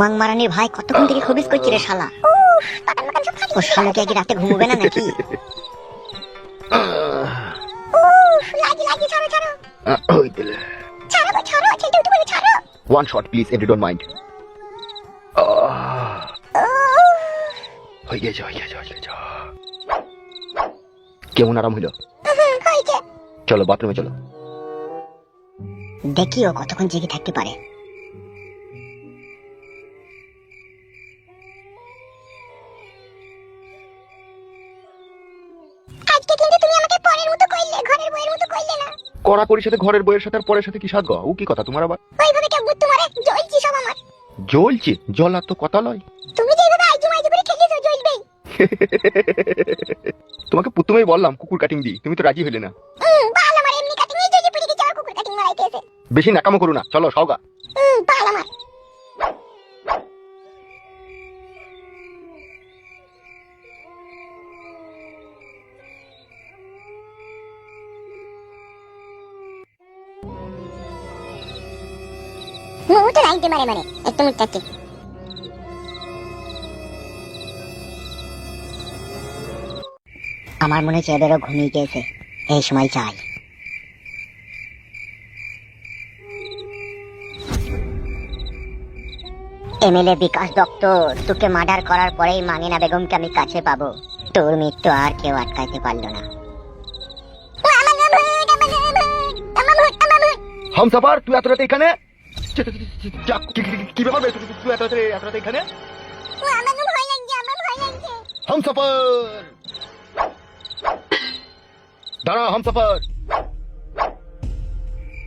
মাং মারানির ভাই কতক্ষণ থেকে খবিস করছি রে শালা? ও শালাকে আগে রাতে ঘুমোবে না নাকি? ওই দিলে। One shot please and don't mind হয়ে গেছে হয়ে গেছে হয়ে গেছে। কেমন আরাম হইল চলো বাথরুমে চলো। দেখি ও কতক্ষণ জেগে থাকতে পারে। আজকে কিন্তু তুমি আমাকে পরের মতো কইলে ঘরের বইয়ের মতো কইলে না। কড়া করির সাথে ঘরের বইয়ের সাথে আর পরের সাথে কি সাথ গো ও কি কথা তোমার আবার? ওইভাবে কেউ বুদ্ধ মারে? জ্বলছি সব আমার। জ্বলছে? তো কথা লয়। তুমি যেভাবে আইজু মাইজু করে খেলেছো জ্বলবেই। তোমাকে প্রথমেই বললাম কুকুর কাটিং দি তুমি তো রাজি হইলে না। বাল আমার এমনি কাটিং এই পড়ে গেছে কুকুর কাটিং মারাইতে এসে বেশি নাকামো করো না চলো সওগা। মুহূর্তে রাইতে মারে মানে একটু মুটাতে আমার মনে হচ্ছে এদেরও ঘুমিয়ে গিয়েছে। এই সময় চাই। এমএলএ বিকাশ দত্ত তোকে মার্ডার করার পরেই মাঙ্গিনা বেগমকে আমি কাছে পাবো। তোর মৃত্যু আর কেউ আটকাইতে পারল না। হামসাফার তুই এত রাতে এখানে? কি- ব্যাপার বে? তুই তুই এত রাতে এত রাতে এখানে? হামসাফার দাঁড়া হামসাফার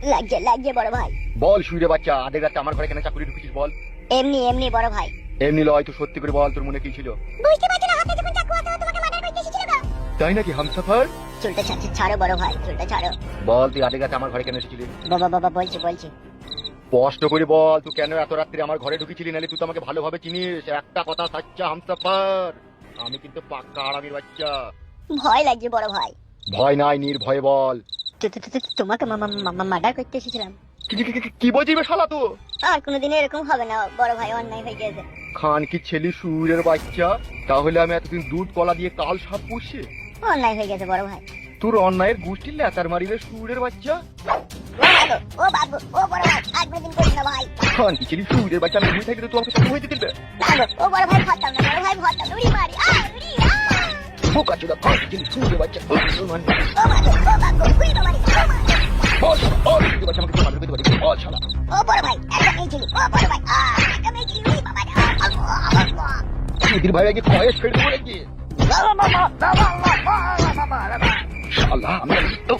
লাগছে লাগছে বড় ভাই। বল শুইরে বাচ্চা রাতে আমার ঘরে কেন চাকরি ঢুকেছিস বল? এমনি এমনি বড় ভাই। এমনি লয় তুই সত্যি করে বল তোর মনে কি ছিল? বুঝতে পারছ না হাতে যখন চাকু তোমাকে মার্ডার করতে এসেছিল না তাই নাকি হামসাফার চুলটা ছাড়ো বড় ভাই চুলটা ছাড়ো। বল তুই আধে রাতে আমার ঘরে কেন এসেছিলি? বাবা বাবা বলছি বলছি। স্পষ্ট করে বল তুই কেন এত রাত্রে আমার ঘরে ঢুকেছিলি নালে? তুই তো আমাকে ভালোভাবে চিনিস। একটা কথা সাচ্চা হামসাফার। আমি কিন্তু পাক্কা আরামের বাচ্চা। ভয় লাগছে বড় ভাই। ভয় নাই নির্ভয়ে বল। তোমাকে মার্ডার করতে এসেছিলাম। কি- কি- কি- কি বলছিস বে শালা তো আর কোনোদিন এরকম হবে না বড় ভাই অন্যায় হয়ে গেছে। খান কি ছেলে সুরের বাচ্চা? তাহলে আমি এতদিন দুধ কলা দিয়ে কাল সাপ পুষে। অন্যায় হয়ে গেছে বড় ভাই। তোর অন্যায়ের গোষ্ঠীর লেতার মারিলে সুরের বাচ্চা? ও বাবু ও বাবু ও বড় ভাই আর কোনোদিন করিস না ভাই খান কি ছেলে সুরের বাচ্চা আমি ঘুমিয়ে থাকলে তুই আমাকে সঙ্গে হয়ে দিতে ও বড় ভাই ভরতাম না বড় ভাই ভরতাম উড়ি মারি আ উড়ি আ বোকা চোদা কি ছেলে সুরের বাচ্চা ও, মান। বাবু ও বাবু উড়ি মারি ও ও, সুরের বাচ্চা আমাকে মারবে দিতে পারি বল শালা ও বড় ভাই একটা মেয়ে ছিল ও বড় ভাই আ একটা মেয়ে ছিল উড়ি বাবা আ আল্লাহ আল্লাহ সুধীর ভাই আগে কয়ে ছেড়ে দেবো নাকি শালা আমি তো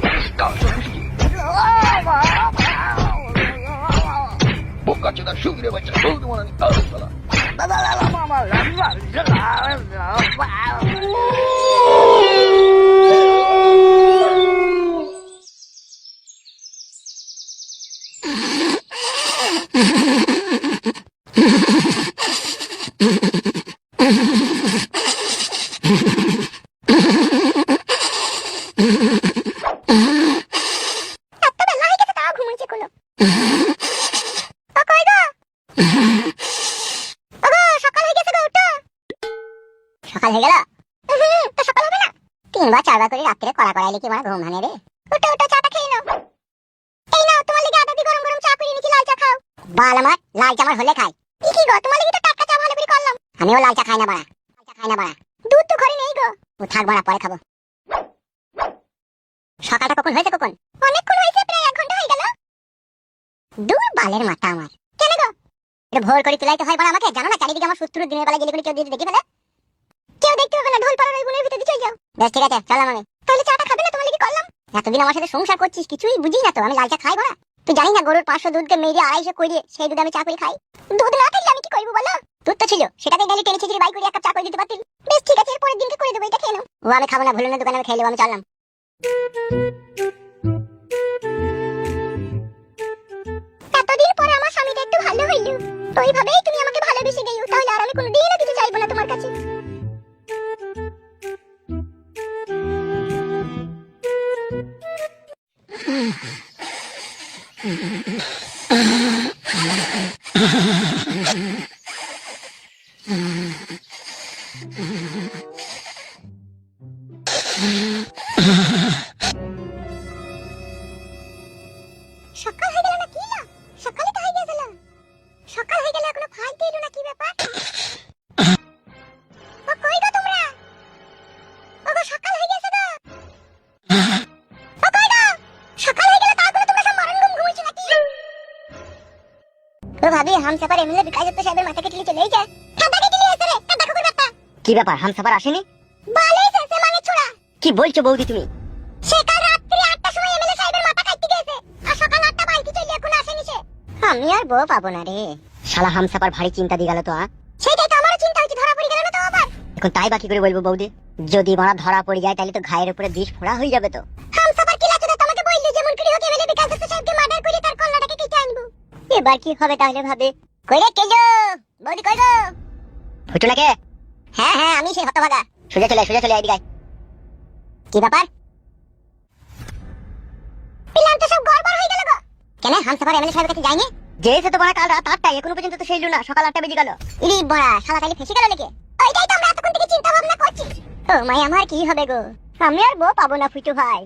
兄弟们你抽死我了你饿死了？来来来来妈妈来嘛你来。嘛 চারবার করে রাত্রে কড়া কড়াইলে কি আমার ঘুম ভাঙে রে? উঠো উঠো চাটা খেয়ে নাও। এই নাও তোমার লেগে আটা দিয়ে গরম গরম চা করে এনেছি লাল চা খাও। বাল আমার লাল চা আমার হলে খাই কি কি গো তোমার লেগে তো টাটকা চা ভালো করে করলাম। আমিও লাল চা খাই না বাড়া। লাল চা খাই না বাড়া। দুধ তো ঘরে নেই গো। ও থাক বাড়া পরে খাব। সকালটা কখন হয়েছে কখন? অনেকক্ষণ হয়েছে প্রায় এক ঘণ্টা হয়ে গেল। দূর বালের মাথা আমার। কেন গো? এটা ভোর করে তুলাইতে হয় বড় আমাকে। জানো না চারিদিকে আমার সুস্থ দিনের বেলা গেলে কেউ যদি দেখে ফেলে কেউ দেখতে হবে না ঢোল পাড়ার ওই বোনের ভিতরে চলে যাও। বেশ ঠিক আছে চলো আমি তাহলে চাটা খাবে না তোমার লেগে করলাম? এতদিন আমার সাথে সংসার করছিস কিছুই বুঝি না তো আমি লাল চা খাই বড়া তুই জানি না গরুর পাঁচশো দুধকে মেরে আড়াইশো করে সেই দুধ আমি চা করে খাই। দুধ না থাকলে আমি কি করব বলো? দুধ তো ছিল সেটাকে গেলে টেনে ছিঁচড়ে বাই করে এক কাপ চা করে দিতে পারতিস। বেশ ঠিক আছে এরপরের দিনকে করে দেবো এটা খেয়ে নাও। ও আমি খাব না ভুলে না দোকানে আমি খেয়ে নেব আমি চললাম। এতদিন পরে আমার স্বামীটা একটু ভালো হইল। তো সকাল হয়ে গেল না কি না? সকালে তো হয়ে গেছিলাম সকাল হয়ে গেল এখনও ফাইল দিল না কি ব্যাপার? ভাবি হাম সাফার এমএলএ বিকাশ দত্ত সাহেবের মাথা কেটে চলে যায়। ঠান্ডা কেটে নিয়ে রে? ঠান্ডা কুকুর ব্যাপার কি ব্যাপার হামসাফার আসেনি? বালে এসে মানে ছোড়া কি বলছো বৌদি তুমি? সে কাল রাত্রি আটটার সময় এমএলএ সাহেবের মাথা কাটতে গেছে আর সকাল আটটা বাড়িতে চলে এখন আসেনি সে। আমি আর বউ পাবো না রে। শালা হামসাফার ভারী চিন্তা দিয়ে গেল তো আ? সেটাই তো আমারও চিন্তা হচ্ছে ধরা পড়ে গেল না তো আবার। এখন তাই বাকি করে বলব বৌদি? যদি মারা ধরা পড়ে যায় তাহলে তো ঘায়ের উপরে বিষ ফোড়া হয়ে যাবে তো। এবার কি হবে তাহলে ভাবে? কই রে কে গো বৌদি কই গো ফুটু নাকে? হ্যাঁ হ্যাঁ আমি সেই হতভাগা। সোজা চলে সোজা চলে এদিকে কি ব্যাপার? প্ল্যান তো সব গড়বড় হয়ে গেল গো। কেন হামসাফার এমএলএ সাহেবের কাছে যায়নি? যে এসে তো মারা কাল রাত আটটায় এখনও পর্যন্ত তো সেই না সকাল আটটা বেজে গেল। ইরি বড়া শালা তাইলে ফেসে গেল নাকি? ওইটাই তো আমরা এতক্ষণ থেকে চিন্তা ভাবনা করছি। ও মাই আমার কি হবে গো? আমি আর বউ পাবো না ফুটু ভাই।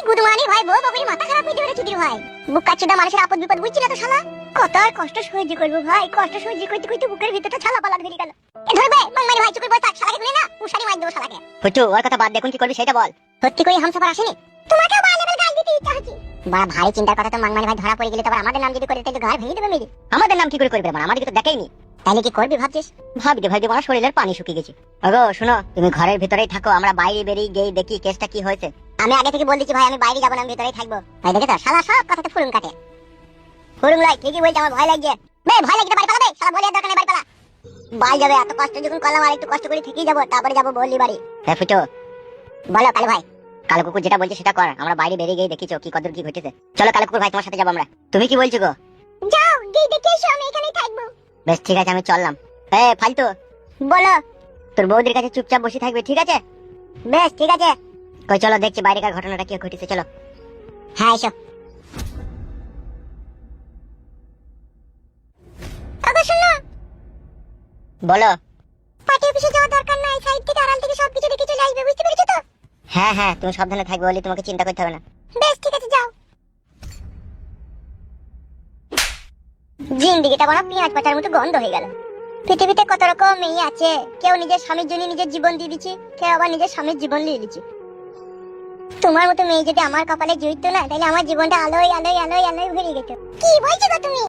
এই গুদমানি ভাই বউ মাথা খারাপ হয়ে যাবে চুদির ভাই বুক মানুষের আপদ বিপদ বুঝছি না তো শালা? কত আর কষ্ট সহ্য করব ভাই কষ্ট সহ্য করতে করতে বুকের ভিতরটা ছালা পালা ধরে গেল। এ ধরবে ভাই চুকুর শালাকে ধরে না উশারি মার দেবো শালাকে। ওর কথা বাদ দেখুন কি করবি সেটা বল। সত্যি করে হামসাফার আসেনি? তোমাকেও বাড়া লেভেল গাল দিতে ইচ্ছা হচ্ছে। বড় ভারী চিন্তার কথা তো ভাই ধরা পড়ে গেলে তো আমাদের নাম যদি করে তাহলে ঘর ভেঙে দেবে মেরে। আমাদের নাম কি করে করবে মানে আমাদেরকে তো দেখেইনি। তাহলে কি করবি ভাবছিস? ভাবি ভাবি আমার শরীরের পানি শুকিয়ে গেছে। ওগো শোনো তুমি ঘরের ভিতরেই থাকো আমরা বাইরে বেরিয়ে গিয়ে দেখি কেসটা কি হয়েছে। আমি আগে থেকে বল দিচ্ছি ভাই আমি বাইরে যাব না আমি ভিতরেই থাকব। ভাই দেখে তো শালা সব কথাতে ফুরুম কাটে। ফুরুম লাই ঠিকই বলছে আমার ভয় লাগছে। বে ভয় লাগছে বাড়ি পালাবে? শালা বলে দরকার নেই বাড়ি পালা। বাই যাবে এত কষ্ট যখন করলাম আর একটু কষ্ট করে থেকেই যাব তারপরে যাব বললি বাড়ি। হ্যাঁ ফুটু। বলো কালু ভাই। কালো কুকুর যেটা বলছে সেটা কর আমরা বাইরে বেরিয়ে গিয়ে দেখিছো কি কদর কি ঘটেছে। চলো কালো কুকুর ভাই তোমার সাথে যাব আমরা। তুমি কি বলছো গো? যাও গিয়ে দেখে এসো আমি এখানেই থাকব। বেশ ঠিক আছে আমি চললাম। এ ফালতু। বলো। তোর বৌদির কাছে চুপচাপ বসে থাকবে ঠিক আছে? বেশ ঠিক আছে। কই চলো দেখছি বাইরেকার ঘটনাটা কি ঘটেছে চলো। হ্যাঁ এসো। বলো। পার্টি অফিসে যাওয়ার দরকার নাই সাইড থেকে আড়াল থেকে সবকিছু দেখে চলে আসবে বুঝতে পেরেছ তো? হ্যাঁ হ্যাঁ তুমি সাবধানে থাকবে বলে তোমাকে চিন্তা করতে হবে না। বেশ ঠিক আছে যাও। জিন্দিগিটা বড় পেঁয়াজ পাতার মতো গন্ধ হয়ে গেল। পৃথিবীতে কত রকম মেয়ে আছে কেউ নিজের স্বামীর জন্য নিজের জীবন দিয়ে দিচ্ছে কেউ আবার নিজের স্বামীর জীবন নিয়ে দিচ্ছে। তোমার মতো মেয়ে যদি আমার কপালে জুড়তো না, তাহলে আমার জীবনটা আলোয় আলোয় আলোয় আলোয় ভরে যেত। কি বলছো তুমি?